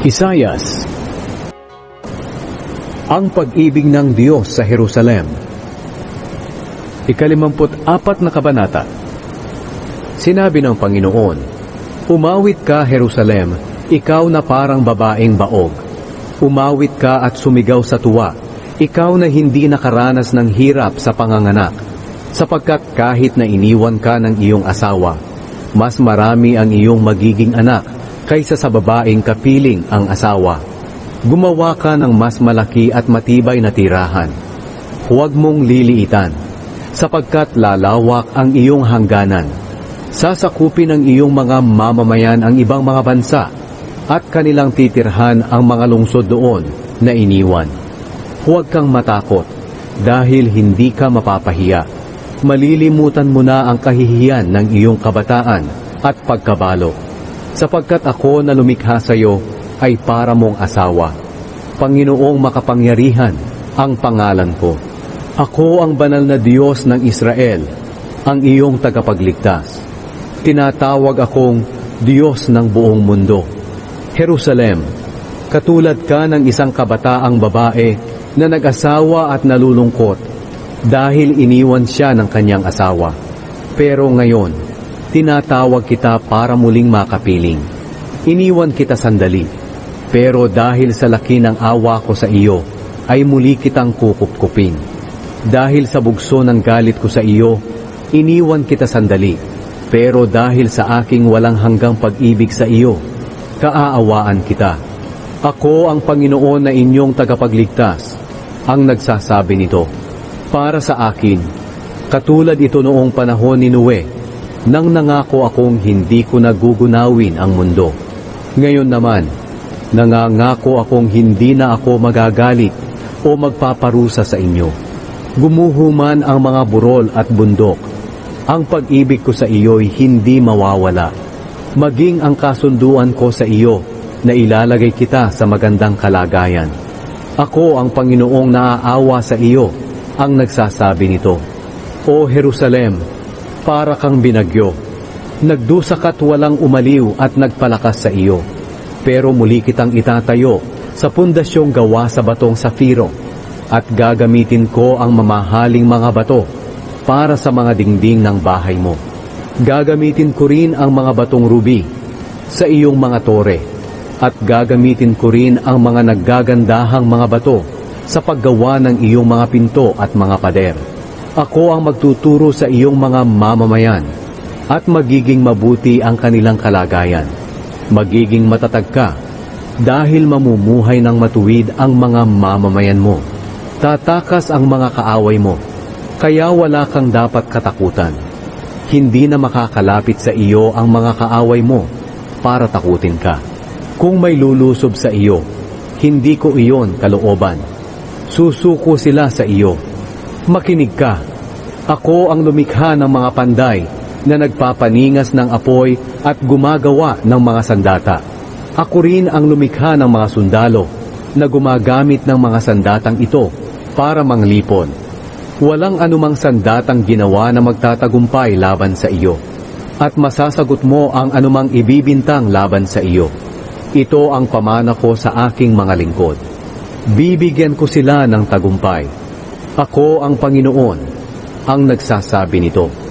Isayas. Ang pag-ibig ng Diyos sa Jerusalem. Ikalimamput apat na kabanata. Sinabi ng Panginoon, Umawit ka, Jerusalem, ikaw na parang babaeng baog. Umawit ka at sumigaw sa tuwa, ikaw na hindi nakaranas ng hirap sa panganganak, sapagkat kahit na iniwan ka ng iyong asawa, mas marami ang iyong magiging anak kaysa sa babaeng kapiling ang asawa. Gumawa ka ng mas malaki at matibay na tirahan. Huwag mong liliitan, sapagkat lalawak ang iyong hangganan. Sasakupin ng iyong mga mamamayan ang ibang mga bansa at kanilang titirhan ang mga lungsod doon na iniwan. Huwag kang matakot dahil hindi ka mapapahiya. Malilimutan mo na ang kahihiyan ng iyong kabataan at pagkabalo. Sapagkat ako na lumikha sa iyo ay para mong asawa. Panginoong makapangyarihan ang pangalan ko. Ako ang banal na Diyos ng Israel, ang iyong tagapagligtas. Tinatawag akong Diyos ng buong mundo. Jerusalem, katulad ka ng isang kabataang babae na nag-asawa at nalulungkot dahil iniwan siya ng kanyang asawa. Pero ngayon, tinatawag kita para muling makapiling. Iniwan kita sandali, pero dahil sa laki ng awa ko sa iyo, ay muli kitang kukupkupin. Dahil sa bugso ng galit ko sa iyo, iniwan kita sandali, pero dahil sa aking walang hanggang pag-ibig sa iyo, kaaawaan kita. Ako ang Panginoon na inyong tagapagligtas, ang nagsasabi nito. Para sa akin, katulad ito noong panahon ni Noe, nang nangako akong hindi ko nagugunawin ang mundo. Ngayon naman, nangangako akong hindi na ako magagalit o magpaparusa sa inyo. Gumuho man ang mga burol at bundok, ang pag-ibig ko sa iyo'y hindi mawawala. Maging ang kasunduan ko sa iyo na ilalagay kita sa magandang kalagayan. Ako ang Panginoong naaawa sa iyo, ang nagsasabi nito. O Jerusalem, para kang binagyo. Nagdusa ka't walang umaliw at nagpalakas sa iyo. Pero muli kitang itatayo sa pundasyong gawa sa batong safiro at gagamitin ko ang mamahaling mga bato para sa mga dingding ng bahay mo. Gagamitin ko rin ang mga batong ruby sa iyong mga tore at gagamitin ko rin ang mga naggagandahang mga bato sa paggawa ng iyong mga pinto at mga pader. Ako ang magtuturo sa iyong mga mamamayan at magiging mabuti ang kanilang kalagayan. Magiging matatag ka dahil mamumuhay ng matuwid ang mga mamamayan mo. Tatakas ang mga kaaway mo, kaya wala kang dapat katakutan. Hindi na makakalapit sa iyo ang mga kaaway mo para takutin ka. Kung may lulusob sa iyo, hindi ko iyon kalooban. Susuko sila sa iyo. Makinig ka. Ako ang lumikha ng mga panday na nagpapaningas ng apoy at gumagawa ng mga sandata. Ako rin ang lumikha ng mga sundalo na gumagamit ng mga sandatang ito para manglipon. Walang anumang sandatang ginawa na magtatagumpay laban sa iyo. At masasagot mo ang anumang ibibintang laban sa iyo. Ito ang pamana ko sa aking mga lingkod. Bibigyan ko sila ng tagumpay. Ako ang Panginoon, ang nagsasabi nito.